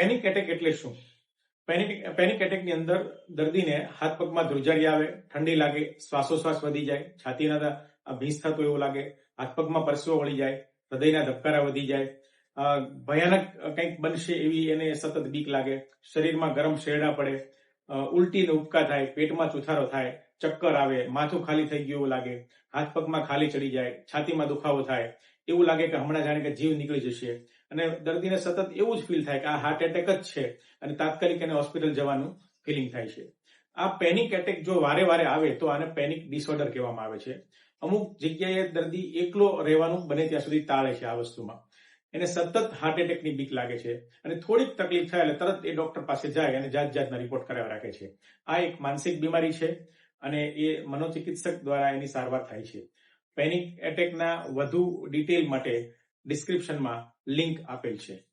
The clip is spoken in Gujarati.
પેનિક એટેક એટલે શું? પેનિક પેનિક એટેકની અંદર દર્દીને હાથ પગમાં ધ્રુજારી આવે, ઠંડી લાગે, શ્વાસોશ્વાસ વધી જાય છાતીના ભીંસ થતું એવું લાગે, હાથ પગમાં પરસેવો વળી જાય, હૃદયના ધબકારા વધી જાય ભયાનક કંઈક બનશે એવી એને સતત બીક લાગે, શરીરમાં ગરમ શેરડા પડે ઉલટી ને ઉપકા થાય, પેટમાં ચુથારો થાય, ચક્કર આવે, માથું ખાલી થઈ ગયું એવું લાગે, હાથ પગમાં ખાલી ચડી જાય, છાતીમાં દુખાવો થાય, એવું લાગે કે હમણાં જાણે કે જીવ નીકળી જશે. અને દર્દીને સતત એવું જ ફીલ થાય કે આ હાર્ટ એટેક જ છે અને તાત્કાલિક એને હોસ્પિટલ જવાનું ફિલિંગ થાય છે. આ પેનિક એટેક જો વારે વારે આવે તો આને પેનિક ડિસઓર્ડર કહેવામાં આવે છે. અમુક જગ્યાએ દર્દી એકલો રહેવાનું બને ત્યાં સુધી ટાળે છે આ વસ્તુમાં. એને સતત હાર્ટ એટેકની બીક લાગે છે અને થોડીક તકલીફ થાય એટલે તરત એ ડોક્ટર પાસે જાય અને જાત જાતના રિપોર્ટ કરાવી રાખે છે. આ એક માનસિક બીમારી છે અને એ મનોચિકિત્સક દ્વારા એની સારવાર થાય છે. પેનિક એટેકના વધુ ડિટેલ માટે ડિસ્ક્રિપ્શનમાં લિંક આપેલ છે.